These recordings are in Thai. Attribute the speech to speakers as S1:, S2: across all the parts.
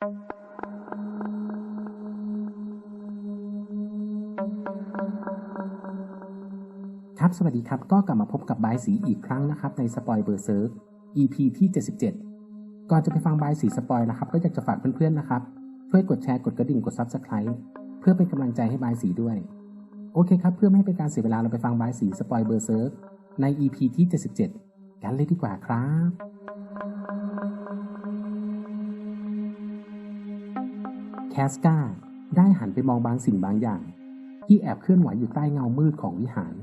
S1: ครับสวัสดีครับก็กลับมาพบกับบายสีอีกครั้งนะครับ ในสปอยเบอร์เซิร์ฟ EP ที่ 77 ก่อนจะไปฟังบายสีสปอยนะครับ ก็อยากจะฝากเพื่อนๆนะครับ ช่วยกดแชร์กดกระดิ่งกด Subscribe เพื่อเป็นกำลังใจให้บายสีด้วย โอเคครับ เพื่อไม่ให้เป็นการเสียเวลาเราไปฟังบายสีสปอยเบอร์เซิร์ฟใน EP ที่ 77 กันเลยดีกว่าครับ สกาได้หันไปมองบางสิ่งบางอย่าง ที่แอบเคลื่อนไหวอยู่ใต้เงามืดของวิหาร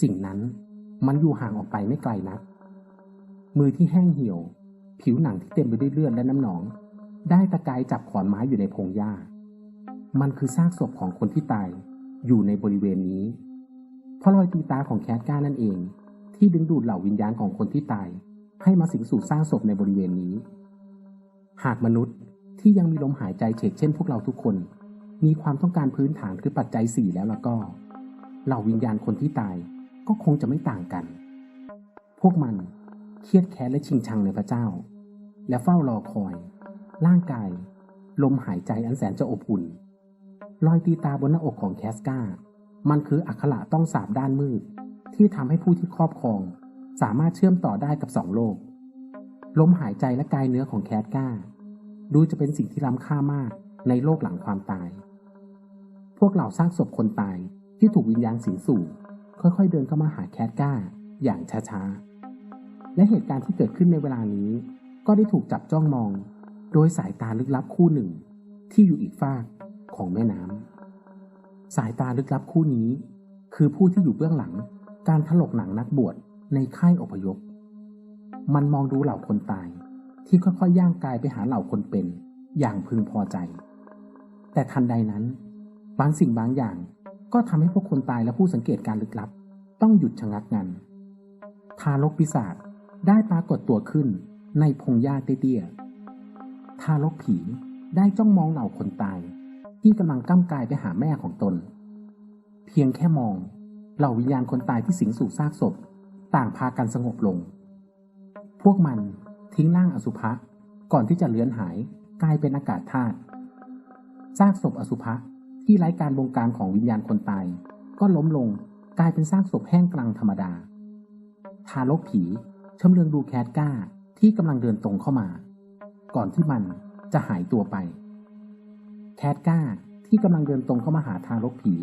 S1: สิ่งนั้นมันอยู่ห่างออกไปไม่ไกลนัก มือที่แห้งเหี่ยว ผิวหนังที่เต็มไปด้วยเลือดและน้ำหนอง ได้ตะกายจับขอนไม้อยู่ในพงหญ้า มันคือซากศพของคนที่ตายอยู่ในบริเวณนี้ เพราะรอยตีตาของแคทก้านั่นเอง ที่ดึงดูดเหล่าวิญญาณของคนที่ตาย ให้มาสิงสู่ซากศพในบริเวณนี้ หากมนุษย์ ที่ยังมีลมหายใจเฉกเช่นพวกเราทุกคน มีความต้องการพื้นฐานคือปัจจัยสี่แล้วล้วก็เหล่าวิญญาณคนที่ตายก็คงจะไม่ต่างกัน พวกมันเครียดแค้นและชิงชังในพระเจ้า และเฝ้ารอคอย ร่างกาย ลมหายใจอันแสนจะอบอุ่นรอยตีตาบนหน้าอกของแคสกามันคืออักขระต้องสาบด้านมืด ที่ทำให้ผู้ที่ครอบครอง สามารถเชื่อมต่อได้กับสองโลก ลมหายใจและกายเนื้อของแคสกา ดูจะเป็นสิ่งที่ล้ำค่ามากในโลกหลังความตาย พวกเหล่าสร้างศพคนตายที่ถูกวิญญาณสิงสู่ค่อยๆ เดินเข้ามาหาแคทก้า อย่างช้าๆ และเหตุการณ์ที่เกิดขึ้นในเวลานี้ ก็ได้ถูกจับจ้องมอง โดยสายตาลึกลับคู่หนึ่ง ที่อยู่อีกฝากของแม่น้ำสายตาลึกลับคู่นี้ คือผู้ที่อยู่เบื้องหลัง การถลกหนังนักบวชในค่ายอพยพ มันมองดูเหล่าคนตาย ที่ค่อยๆย่างกายไปหาเหล่าคนเป็น อย่างพึงพอใจ แต่ทันใดนั้น บางสิ่งบางอย่างก็ทำให้พวกคนตายและผู้สังเกตการลึกลับ ต้องหยุดชะงักงัน ทารกปีศาจได้ปรากฏตัวขึ้นในพงหญ้าเตี้ยๆทารกผีได้จ้องมองเหล่าคนตาย ที่กำลังก้ามกายไปหาแม่ของตน เพียงแค่มอง เหล่าวิญญาณคนตายที่สิงสู่ซากศพ ต่างพากันสงบลง พวกมัน ทิ้งร่างอสุภะก่อนที่จะเลือนหายกลายเป็นอากาศธาตุซากศพอสุภะที่ไร้การบงการของวิญญาณคนตาย ก็ล้มลงกลายเป็นซากศพแห้งกลางธรรมดา ทารกผีชำเลืองดูแคทก้าที่กำลังเดินตรงเข้ามา ก่อนที่มันจะหายตัวไป แคทก้าที่กำลังเดินตรงเข้ามาหาทารกผี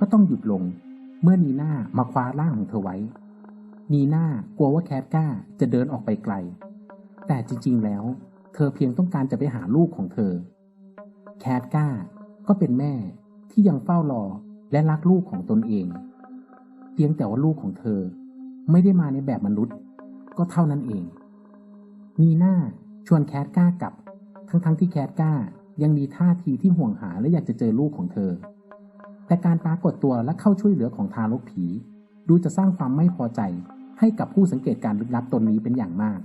S1: ก็ต้องหยุดลง เมื่อนีน่ามาคว้าร่างของเธอไว้ นีน่ากลัวว่าแคทก้าจะเดินออกไปไกล แต่จริงๆแล้ว เธอเพียงต้องการจะไปหาลูกของเธอ แคทก้าก็เป็นแม่ที่ยังเฝ้ารอและรักลูกของตนเอง เพียงแต่ว่าลูกของเธอ ไม่ได้มาในแบบมนุษย์ ก็เท่านั้นเอง นีน่าชวนแคทก้ากลับ ทั้งๆทที่แคทก้ายังมีท่าทีที่ห่วงหาและอยากจะเจอลูกของเธอ แต่การปรากฏตัวและเข้าช่วยเหลือของทารกผี ดูจะสร้างความไม่พอใจให้กับผู้สังเกตการลึกลับตนนี้เป็นอย่างมาก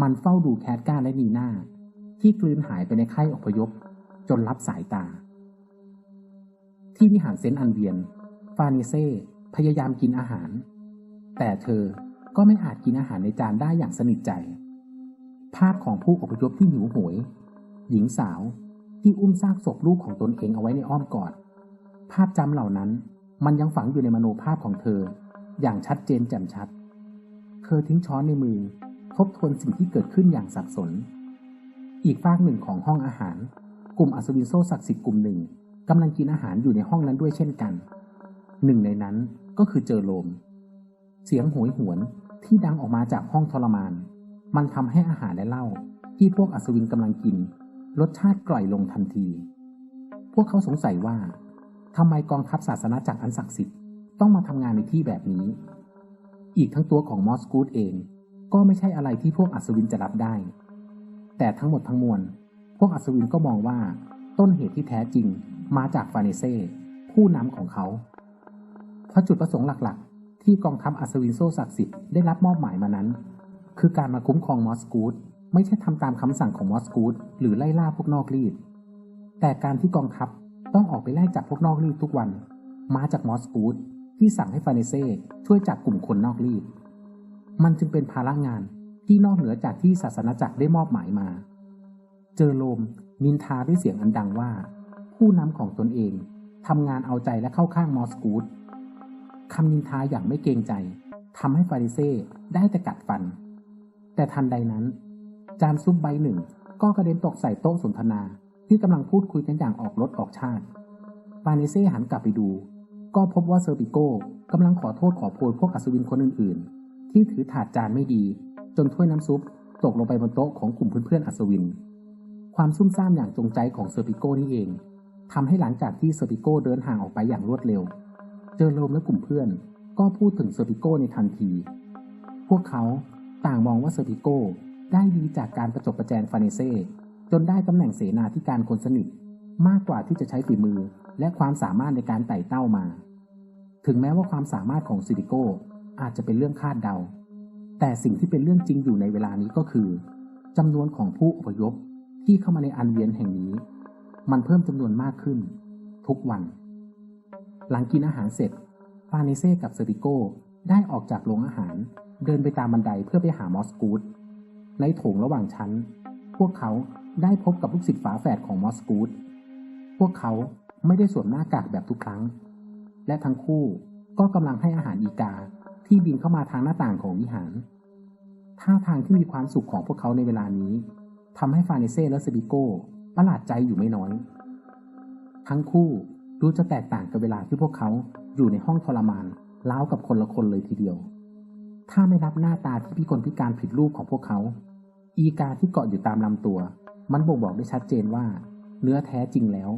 S1: มันเฝ้าดูแคทก้าและนีน่าที่กลืนหายไปในค่ายอพยพ จนรับสายตา ที่วิหารเซนอันเวียน ฟานิเซ่พยายามกินอาหาร แต่เธอก็ไม่อาจกินอาหารในจานได้อย่างสนิทใจ ภาพของผู้อพยพที่หิวโหยหญิงสาวที่อุ้มซากศพลูกของตนเองเอาไว้ในอ้อมกอด ภาพจำเหล่านั้นมันยังฝังอยู่ในมโนภาพของเธอ อย่างชัดเจนแจ่มชัด เธอทิ้งช้อนในมือ ทบทวนสิ่งที่เกิดขึ้นอย่างสับสน อีกฝากหนึ่งของห้องอาหาร กลุ่มอัศวินโซศักดิ์สิทธิ์กลุ่มหนึ่งกำลังกินอาหารอยู่ในห้องนั้นด้วยเช่นกัน หนึ่งในนั้นก็คือเจอโลม เสียงโหยหวนที่ดังออกมาจากห้องทรมาน มันทำให้อาหารและเหล้าที่พวกอัศวินกำลังกิน รสชาติกร่อยลงทันที พวกเขาสงสัยว่าทำไมกองทัพศาสนาจักรอันศักดิ์สิทธิ์ต้องมาทำงานในที่แบบนี้ อีกทั้งตัวของมอสกูดเอง ก็ไม่ใช่อะไรที่พวกอัศวินจะรับได้ แต่ทั้งหมดทั้งมวล พวกอัศวินก็มองว่าต้นเหตุที่แท้จริงมาจากฟาเนเซ่ผู้นำของเขา เพราะจุดประสงค์หลักๆ ที่กองทัพอัศวินโซศักดิ์สิทธิ์ได้รับมอบหมายมานั้น คือการมาคุ้มครองมอสกูดไม่ใช่ทำตามคำสั่งของมอสกูดหรือไล่ล่าพวกนอกรีด แต่การที่กองทัพต้องออกไปไล่จับพวกนอกรีดทุกวัน มาจากมอสกูดที่สั่งให้ฟาเนเซ่ช่วยจับกลุ่มคนนอกรีด มันจึงเป็นภาระงานที่นอกเหนือจากที่ศาสนาจักรได้มอบหมายมา เจอโลมนินทาด้วยเสียงอันดังว่า ผู้นำของตนเองทำงานเอาใจและเข้าข้างมอสกูดคำนินทาอย่างไม่เกรงใจทำให้ฟาริเซ่ได้แต่กัดฟัน แต่ทันใดนั้น จานซุปใบหนึ่งก็กระเด็นตกใส่โต๊ะสนทนาที่กำลังพูดคุยกันอย่างออกรถออกชาติฟานิเซ่หันกลับไปดู ก็พบว่าเซอร์ปิโก้กำลังขอโทษขอโพยพวกอัศวินคนอื่นๆ ที่ถือถาดจานไม่ดี จนถ้วยน้ำซุปตกลงไปบนโต๊ะของกลุ่มเพื่อนๆอัศวิน ความซุ่มซ่ามอย่างจงใจของเซอร์ปิโก้นี่เองทำให้หลังจากที่เซอร์ปิโก้เดินห่างออกไปอย่างรวดเร็ว เจอโรมและกลุ่มเพื่อน ก็พูดถึงเซอร์ปิโก้ในทันที พวกเขาต่างมองว่าเซอร์ปิโก้ได้ดีจากการประจบประแจงฟาเนเซ่จนได้ตำแหน่งเสนาธิการคนสนิทมากกว่าที่จะใช้ฝีมือและความสามารถในการไต่เต้ามา ถึงแม้ว่าความสามารถของซิริโก้ อาจจะเป็นเรื่องคาดเดา แต่สิ่งที่เป็นเรื่องจริงอยู่ในเวลานี้ก็คือจำนวนของผู้อพยพที่เข้ามาในอันเวียนแห่งนี้ มันเพิ่มจำนวนมากขึ้น ทุกวัน หลังกินอาหารเสร็จฟาเนเซ่กับเซริโก้ได้ออกจากโรงอาหาร เดินไปตามบันไดเพื่อไปหามอสกูดในโถงระหว่างชั้น พวกเขาได้พบกับลูกศิษย์ฝาแฝดของมอสกูดพวกเขาไม่ได้สวมหน้ากากแบบทุกครั้ง และทั้งคู่ก็กำลังให้อาหารอีกา ที่บินเข้ามาทางหน้าต่างของวิหาร ท่าทางที่มีความสุขของพวกเขาในเวลานี้ทำให้ฟาเนเซ่และเซบิโก้ประหลาดใจอยู่ไม่น้อย ทั้งคู่ดูจะแตกต่างกับเวลาที่พวกเขาอยู่ในห้องทรมานล้าวกับคนละคนเลยทีเดียว ถ้าไม่รับหน้าตาที่พิกลพิการผิดรูปของพวกเขา อีกาที่เกาะอยู่ตามลำตัว มันบ่งบอกได้ชัดเจนว่า เนื้อแท้จริงแล้ว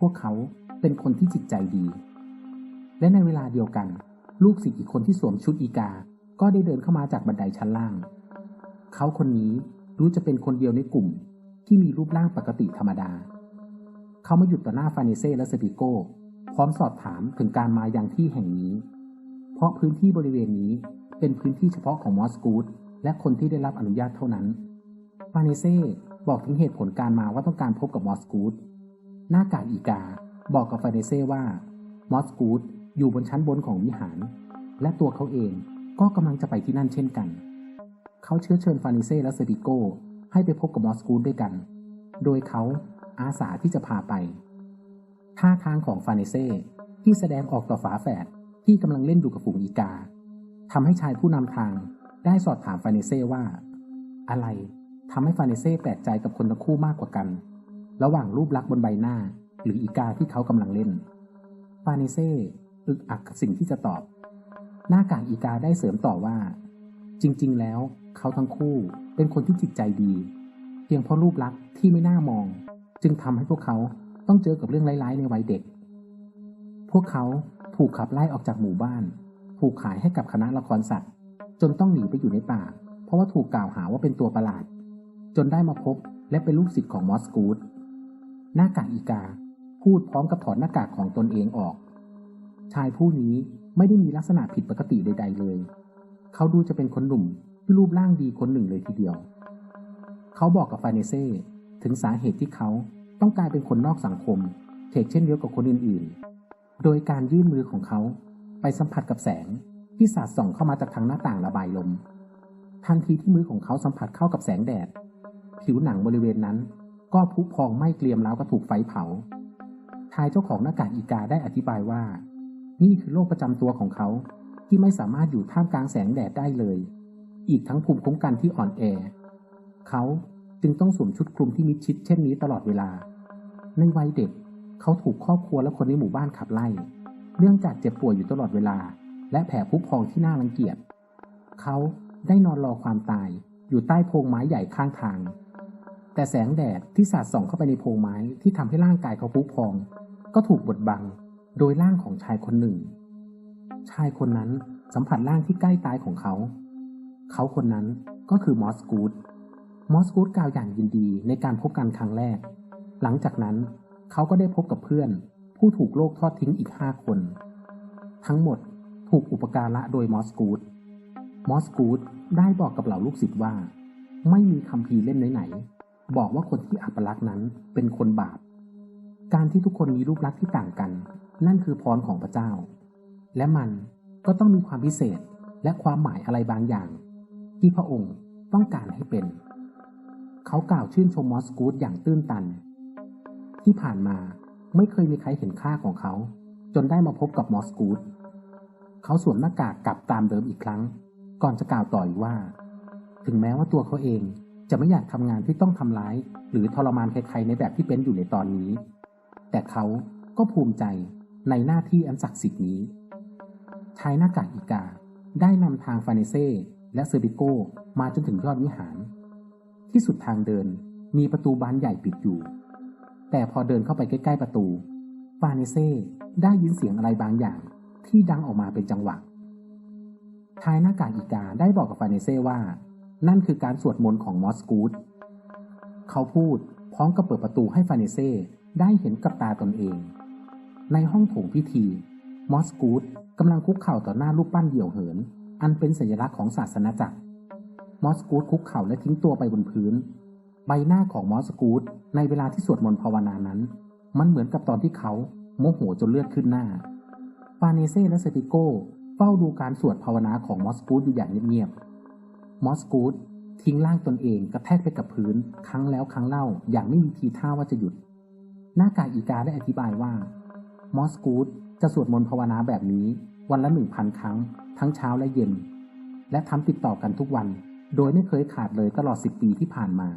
S1: พวกเขาเป็นคนที่จิตใจดี และในเวลาเดียวกัน ลูกศิษย์อีกคนที่สวมชุดอีกา ก็ได้เดินเข้ามาจากบันไดชั้นล่าง เขาคนนี้รู้จะเป็นคนเดียวในกลุ่ม ที่มีรูปร่างปกติธรรมดา เขามาหยุดต่อหน้าฟาเนเซ่และเซปิโก้ พร้อมสอบถามถึงการมายังที่แห่งนี้ เพราะพื้นที่บริเวณนี้เป็นพื้นที่เฉพาะของมอสกูดและคนที่ได้รับอนุญาตเท่านั้น ฟาเนเซ่บอกถึงเหตุผลการมาว่าต้องการพบกับมอสกูดหน้ากากอีกาบอกกับฟาเนเซ่ว่ามอสกูด อยู่บนชั้นบนของวิหาร และตัวเขาเองก็กำลังจะไปที่นั่นเช่นกัน เขาเชื้อเชิญฟานิเซ่และเซบิโกให้ไปพบกับมอสกูดด้วยกัน โดยเขาอาสาที่จะพาไป ท่าทางของฟานิเซ่ที่แสดงออกต่อฝาแฝดที่กำลังเล่นอยู่กับฝูงอีกาทำให้ชายผู้นำทางได้สอบถามฟานิเซ่ว่า อะไรทำให้ฟานิเซ่แปลกใจกับคนทั้งคู่มากกว่ากัน ระหว่างรูปลักษณ์บนใบหน้า หรืออีกาที่เขากำลังเล่น ฟานิเซ่ อึกอักกับสิ่งที่จะตอบ หน้ากากอีกาได้เสริมต่อว่า จริง ๆ แล้วเขาทั้งคู่เป็นคนที่จิตใจดี เพียงเพราะรูปลักษณ์ที่ไม่น่ามอง จึงทำให้พวกเขาต้องเจอกับเรื่องร้ายๆในวัยเด็ก พวกเขาถูกขับไล่ออกจากหมู่บ้าน ถูกขายให้กับคณะละครสัตว์ จนต้องหนีไปอยู่ในป่า เพราะว่าถูกกล่าวหาว่าเป็นตัวประหลาด จนได้มาพบและเป็นลูกศิษย์ของมอสกูดหน้ากากอีกา พูดพร้อมกับถอดหน้ากากของตนเองออก ชายผู้นี้ไม่ได้มีลักษณะผิดปกติใด ๆ เลย เขาดูจะเป็นคนหนุ่มที่รูปร่างดีคนหนึ่งเลยทีเดียว เขาบอกกับฟาเนเซ่ถึงสาเหตุที่เขาต้องกลายเป็นคนนอกสังคมเทกเช่นเดียวกับคนอื่นๆ โดยการยื่นมือของเขาไปสัมผัสกับแสงที่สาดส่องเข้ามาจากทางหน้าต่างระบายลม ทันทีที่มือของเขาสัมผัสเข้ากับแสงแดด ผิวหนังบริเวณนั้น ก็พุพองไหม้เกลียมแล้วก็ถูกไฟเผาชายเจ้าของหน้ากากอีกาได้อธิบายว่า นี่คือโรคประจำตัวของเขา ที่ไม่สามารถอยู่ท่ามกลางแสงแดดได้เลย อีกทั้งภูมิคุ้มกันที่อ่อนแอ เขาจึงต้องสวมชุดคลุมที่มิดชิดเช่นนี้ตลอดเวลา ในวัยเด็ก เขาถูกครอบครัวและคนในหมู่บ้านขับไล่ เนื่องจากเจ็บป่วยอยู่ตลอดเวลา และแผลพุพองที่น่ารังเกียจ เขาได้นอนรอความตายอยู่ใต้โพรงไม้ใหญ่ข้างทาง แต่แสงแดดที่สาดส่องเข้าไปในโพรงไม้ที่ทำให้ร่างกายเขาพุพอง ก็ถูกบดบัง โดยร่างของชายคนหนึ่ง ชายคนนั้นสัมผัสร่างที่ใกล้ตายของเขา เขาคนนั้นก็คือมอสกูดมอสกูดกล่าวอย่างยินดีในการพบกันครั้งแรก หลังจากนั้นเขาก็ได้พบกับเพื่อน ผู้ถูกโลกทอดทิ้งอีกห้าคน ทั้งหมดถูกอุปการะโดยมอสกูดมอสกูดได้บอกกับเหล่าลูกศิษย์ว่า ไม่มีคำพีเล่มไหนๆบอกว่าคนที่อัปลักษณ์นั้นเป็นคนบาป การที่ทุกคนมีรูปลักษณ์ที่ต่างกัน นั่นคือพรของพระเจ้า และมันก็ต้องมีความพิเศษและความหมายอะไรบางอย่าง ที่พระองค์ต้องการให้เป็น เขากล่าวชื่นชมมอสกูดอย่างตื้นตัน ที่ผ่านมาไม่เคยมีใครเห็นค่าของเขา จนได้มาพบกับมอสกูดเขาสวมหน้ากากกลับตามเดิมอีกครั้ง ก่อนจะกล่าวต่ออีกว่า ถึงแม้ว่าตัวเขาเองจะไม่อยากทำงานที่ต้องทำร้าย หรือทรมานใครๆในแบบที่เป็นอยู่ในตอนนี้ แต่เขาก็ภูมิใจ ในหน้าที่อันศักดิ์สิทธิ์นี้ ชายหน้ากากอีกาได้นำทางฟาเนเซ่และเซอร์บิโกมาจนถึงยอดวิหาร ที่สุดทางเดินมีประตูบานใหญ่ปิดอยู่ แต่พอเดินเข้าไปใกล้ ๆ ประตู ฟาเนเซ่ได้ยินเสียงอะไรบางอย่างที่ดังออกมาเป็นจังหวะชายหน้ากากอีกาได้บอกกับฟาเนเซ่ว่า นั่นคือการสวดมนต์ของมอสกูดเขาพูดพร้อมกับเปิดประตูให้ฟาเนเซ่ได้เห็นกับตาตนเอง ในห้องโถงพิธี มอสกูดกำลังคุกเข่าต่อหน้ารูปปั้นเดี่ยวเหิน อันเป็นสัญลักษณ์ของศาสนาจักร มอสกูดคุกเข่าและทิ้งตัวไปบนพื้น ใบหน้าของมอสกูดในเวลาที่สวดมนต์ภาวนานั้น มันเหมือนกับตอนที่เขาโมโหจนเลือดขึ้นหน้า ฟาเนเซ่และเซติโกเฝ้าดูการสวดภาวนาของมอสกูดอยู่อย่างเงียบๆ มอสกูดทิ้งร่างตนเองกระแทกไปกับพื้น ครั้งแล้วครั้งเล่าอย่างไม่มีทีท่าว่าจะหยุด หน้ากากอีกาได้อธิบายว่า มอสกูดจะสวดมนต์ภาวนาแบบนี้ วันละหนึ่งพันครั้ง ทั้งเช้าและเย็น และทำติดต่อกันทุกวัน โดยไม่เคยขาดเลยตลอดสิบปีที่ผ่านมา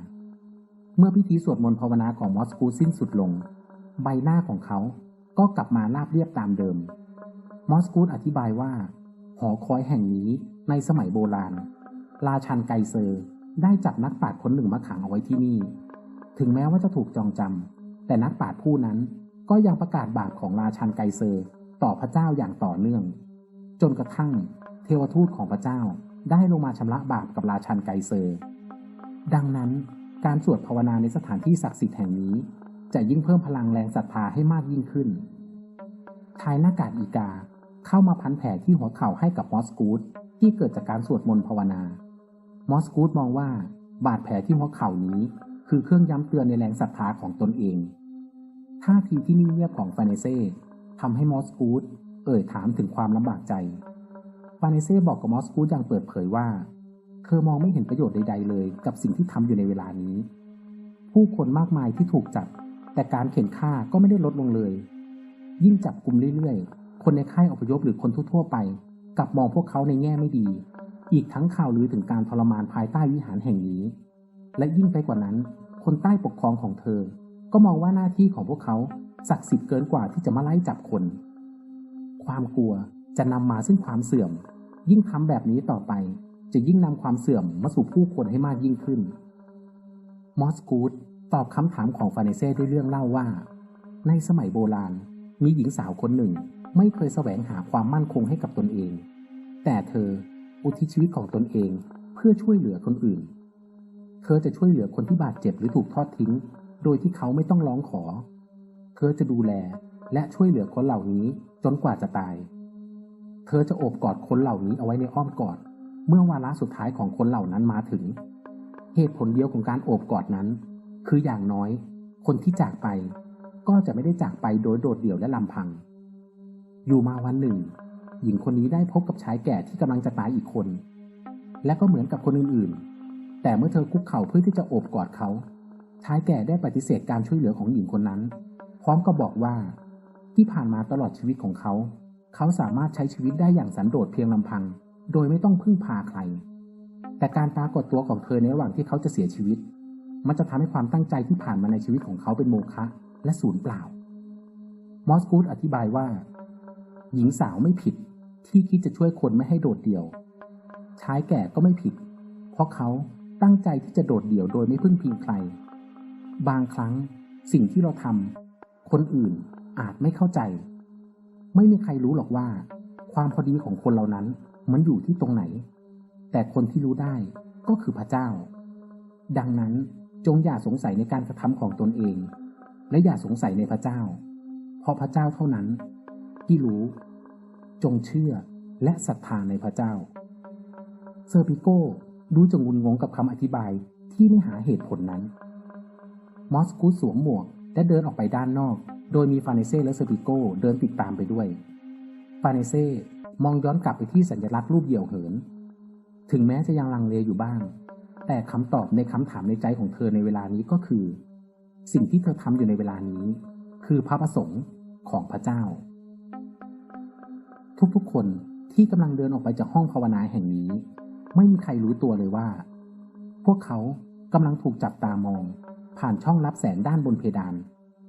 S1: เมื่อพิธีสวดมนต์ภาวนาของมอสกูดสิ้นสุดลง ใบหน้าของเขาก็กลับมาราบเรียบตามเดิม มอสกูดอธิบายว่า หอคอยแห่งนี้ในสมัยโบราณ ราชันไกเซอร์ได้จับนักปราชญ์คนหนึ่งมาขังเอาไว้ที่นี่ ถึงแม้ว่าจะถูกจองจำแต่นักปราชญ์ผู้นั้น ก็ยังประกาศบาปของราชันไกเซอร์ต่อพระเจ้าอย่างต่อเนื่อง จนกระทั่งเทวทูตของพระเจ้าได้ลงมาชำระบาปกับราชันไกเซอร์ ดังนั้นการสวดภาวนาในสถานที่ศักดิ์สิทธิ์แห่งนี้ จะยิ่งเพิ่มพลังแรงศรัทธาให้มากยิ่งขึ้นชายหน้ากากอีกาเข้ามาพันแผลที่หัวเข่าให้กับมอสกูดที่เกิดจากการสวดมนต์ภาวนา มอสกูดมองว่าบาดแผลที่หัวเข่านี้ คือเครื่องย้ำเตือนในแรงศรัทธาของตนเอง ท่าทีที่นิ่งเงียบของฟาเนเซ่ทำให้มอสกูดเอ่ยถามถึงความลำบากใจ ฟาเนเซ่บอกกับมอสกูดอย่างเปิดเผยว่า เธอมองไม่เห็นประโยชน์ใด ๆ เลย กับสิ่งที่ทำอยู่ในเวลานี้ ผู้คนมากมายที่ถูกจับ แต่การเข็นฆ่าก็ไม่ได้ลดลงเลย ยิ่งจับกลุ่มเรื่อยๆ คนในค่ายอพยพหรือคนทั่วๆไป กลับมองพวกเขาในแง่ไม่ดี อีกทั้งข่าวลือถึงการทรมานภายใต้วิหารแห่งนี้ และยิ่งไปกว่านั้น คนใต้ปกครองของเธอ ก็มองว่าหน้าที่ของพวกเขาศักดิ์สิทธิ์เกินกว่าที่จะมาไล่จับคน ความกลัวจะนำมาซึ่งความเสื่อม ยิ่งทำแบบนี้ต่อไป จะยิ่งนำความเสื่อมมาสู่ผู้คนให้มากยิ่งขึ้น มอสกูดตอบคำถามของฟาเนเซ่ด้วยเรื่องเล่าว่า ในสมัยโบราณ มีหญิงสาวคนหนึ่งไม่เคยแสวงหาความมั่นคงให้กับตนเอง แต่เธออุทิศชีวิตของตนเองเพื่อช่วยเหลือคนอื่น เธอจะช่วยเหลือคนที่บาดเจ็บหรือถูกทอดทิ้ง โดยที่เขาไม่ต้องร้องขอ เธอจะดูแลและช่วยเหลือคนเหล่านี้จนกว่าจะตาย เธอจะโอบกอดคนเหล่านี้เอาไว้ในอ้อมกอด เมื่อวาระสุดท้ายของคนเหล่านั้นมาถึง เหตุผลเดียวของการโอบกอดนั้น คืออย่างน้อย คนที่จากไป ก็จะไม่ได้จากไปโดยโดดเดี่ยวและลำพัง อยู่มาวันหนึ่ง หญิงคนนี้ได้พบกับชายแก่ที่กำลังจะตายอีกคน และก็เหมือนกับคนอื่นๆ แต่เมื่อเธอคุกเข่าเพื่อที่จะโอบกอดเขา ชายแก่ได้ปฏิเสธการช่วยเหลือของหญิงคนนั้น พร้อมกับบอกว่า ที่ผ่านมาตลอดชีวิตของเขา เขาสามารถใช้ชีวิตได้อย่างสันโดษเพียงลำพัง โดยไม่ต้องพึ่งพาใคร แต่การปรากฏตัวของเธอในระหว่างที่เขาจะเสียชีวิต มันจะทำให้ความตั้งใจที่ผ่านมาในชีวิตของเขาเป็นโมฆะและสูญเปล่า มอสกูดอธิบายว่า หญิงสาวไม่ผิดที่คิดจะช่วยคนไม่ให้โดดเดี่ยว ชายแก่ก็ไม่ผิด เพราะเขาตั้งใจที่จะโดดเดี่ยวโดยไม่พึ่งพิงใคร บางครั้งสิ่งที่เราทำคนอื่นอาจไม่เข้าใจ ไม่มีใครรู้หรอกว่า ความพอดีของคนเหล่านั้นมันอยู่ที่ตรงไหน แต่คนที่รู้ได้ก็คือพระเจ้า ดังนั้นจงอย่าสงสัยในการกระทำของตนเอง และอย่าสงสัยในพระเจ้า เพราะพระเจ้าเท่านั้น ที่รู้ จงเชื่อและศรัทธาในพระเจ้า เซอร์ปิโก้ดูจงงุนงงกับคำอธิบายที่ไม่หาเหตุผลนั้น มอสกูสวมหมวก และเดินออกไปด้านนอก โดยมีฟาเนเซ่และเซอร์ปิโก้เดินติดตามไปด้วย ฟาเนเซ่มองย้อนกลับไปที่สัญลักษณ์รูปเดี่ยวเหิน ถึงแม้จะยังลังเลอยู่บ้าง แต่คำตอบในคำถามในใจของเธอในเวลานี้ก็คือ สิ่งที่เธอทำอยู่ในเวลานี้ คือพระประสงค์ของพระเจ้า ทุกๆคนที่กำลังเดินออกไปจากห้องภาวนาแห่งนี้ ไม่มีใครรู้ตัวเลยว่า พวกเขากำลังถูกจับตามอง ผ่านช่องรับแสงด้านบนเพดาน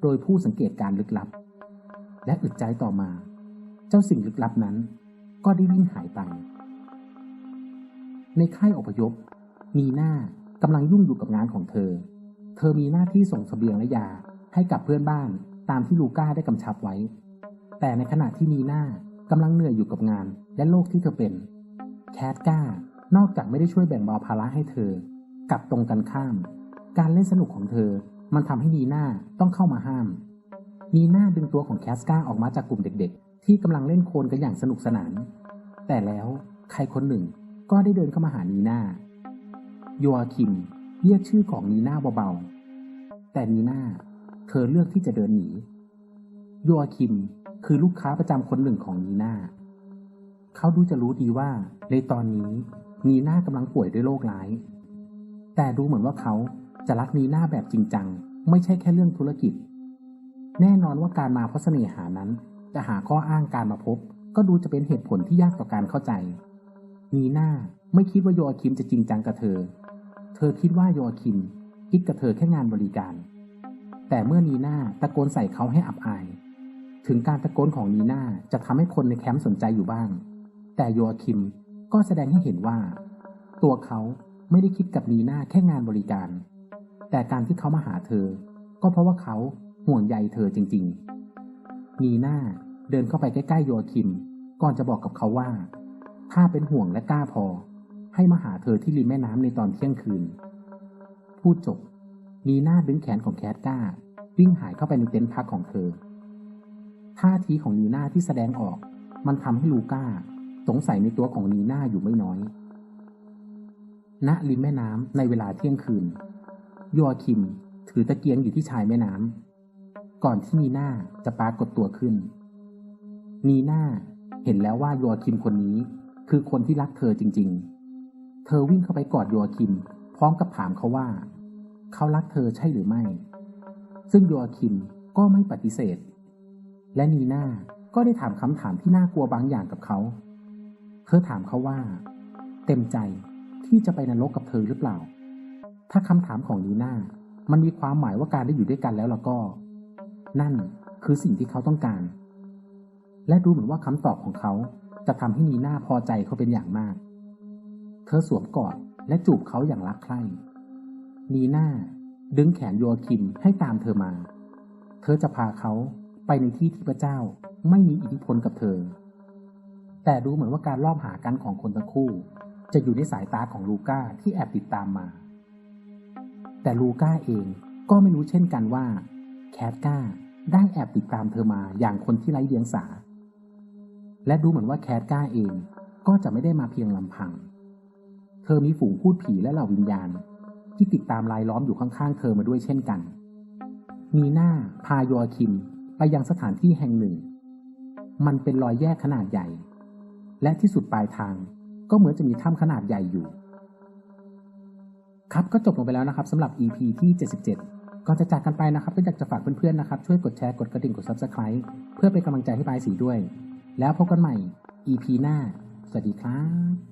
S1: โดยผู้สังเกตการลึกลับ และอึดใจต่อมา เจ้าสิ่งลึกลับนั้น ก็ได้วิ่งหายไป ในค่ายอพยพนีน่ากำลังยุ่งอยู่กับงานของเธอ เธอมีหน้าที่ส่งเสบียงและยาให้กับเพื่อนบ้านตามที่ลูก้าได้กำชับไว้ แต่ในขณะที่นีน่ากำลังเหนื่อยอยู่กับงานและโลกที่เธอเป็น แคทก้านอกจากไม่ได้ช่วยแบ่งเบาภาระให้เธอ กลับตรงกันข้าม การเล่นสนุกของเธอ มันทำให้นีน่าต้องเข้ามาห้าม นีน่าดึงตัวของแคสก้าออกมาจากกลุ่มเด็กๆ ที่กำลังเล่นโคลนกันอย่างสนุกสนาน แต่แล้วใครคนหนึ่งก็ได้เดินเข้ามาหานีน่าโยอาคิมเรียกชื่อของนีน่าเบาๆ แต่นีน่าเธอเลือกที่จะเดินหนี โยอาคิมคือลูกค้าประจำคนหนึ่งของนีน่า เขาดูจะรู้ดีว่าในตอนนี้นีน่ากำลังป่วยด้วยโรคร้าย แต่ดูเหมือนว่าเขา จะรักนีน่าแบบจริงจัง ไม่ใช่แค่เรื่องธุรกิจ แน่นอนว่าการมาเพราะเสน่หานั้น จะหาข้ออ้างการมาพบ ก็ดูจะเป็นเหตุผลที่ยากต่อการเข้าใจ นีน่าไม่คิดว่าโยอาคิมจะจริงจังกับเธอ เธอคิดว่าโยอาคิม คิดกับเธอแค่งานบริการ แต่เมื่อนีน่าตะโกนใส่เขาให้อับอาย ถึงการตะโกนของนีน่าจะทำให้คนในแคมป์สนใจอยู่บ้าง แต่โยอาคิมก็แสดงให้เห็นว่า ตัวเขาไม่ได้คิดกับนีน่าแค่งานบริการ แต่การที่เขามาหาเธอ ก็เพราะว่าเขาห่วงใยเธอจริง ๆ นีน่าเดินเข้าไปใกล้ๆโยอาคิม ก่อนจะบอกกับเขาว่า ถ้าเป็นห่วงและกล้าพอ ให้มาหาเธอที่ริมแม่น้ำในตอนเที่ยงคืน พูดจบ นีน่าดึงแขนของแคทก้า วิ่งหายเข้าไปในเต็นท์พักของเธอ ท่าทีของนีน่าที่แสดงออก มันทำให้ลูก้า สงสัยในตัวของนีน่าอยู่ไม่น้อยณริมแม่น้ำในเวลาเที่ยงคืน โยอาคิม ถือตะเกียงอยู่ที่ชายแม่น้ำก่อนที่นีน่าจะปรากฏตัวขึ้น นีน่าเห็นแล้วว่าโยอาคิมคนนี้ คือคนที่รักเธอจริง ๆ เธอวิ่งเข้าไปกอดโยอาคิม พร้อมกับถามเขาว่า เขารักเธอใช่หรือไม่ ซึ่งโยอาคิมก็ไม่ปฏิเสธ และนีน่าก็ได้ถามคำถามที่น่ากลัวบางอย่างกับเขา เธอถามเขาว่า เต็มใจที่จะไปนรกกับเธอหรือเปล่า ถ้าคำถามของนีน่ามันมีความหมายว่าการได้อยู่ด้วยกันแล้วล่ะก็ นั่นคือสิ่งที่เขาต้องการ และดูเหมือนว่าคำตอบของเขาจะทำให้นีน่าพอใจเขาเป็นอย่างมาก เธอสวมกอดและจูบเขาอย่างรักใคร่นีน่าดึงแขนโยอาคิมให้ตามเธอมา เธอจะพาเขาไปในที่ที่พระเจ้าไม่มีอิทธิพลกับเธอ แต่ดูเหมือนว่าการลอบหากันของคนทั้งคู่ จะอยู่ในสายตาของลูก้าที่แอบติดตามมา แต่ลูก้าเองก็ไม่รู้เช่นกันว่า แคทก้าได้แอบติดตามเธอมาอย่างคนที่ไร้เดียงสา และดูเหมือนว่าแคทก้าเองก็จะไม่ได้มาเพียงลำพัง เธอมีฝูงพูดผีและเหล่าวิญญาณ ที่ติดตามลายล้อมอยู่ข้างๆ เธอมาด้วยเช่นกัน มีหน้าพาโยอคิมไปยังสถานที่แห่งหนึ่ง มันเป็นรอยแยกขนาดใหญ่ และที่สุดปลายทางก็เหมือนจะมีถ้ำขนาดใหญ่อยู่ ครับก็จบลงไปแล้วนะครับสำหรับ EP ที่ 77 ก่อนจะจากกันไปนะครับ ก็อยากจะฝากเพื่อนๆนะครับ ช่วยกดแชร์กดกระดิ่งกด Subscribe เพื่อเป็นกำลังใจให้บายสีด้วย แล้วพบกันใหม่ EP หน้า สวัสดีครับ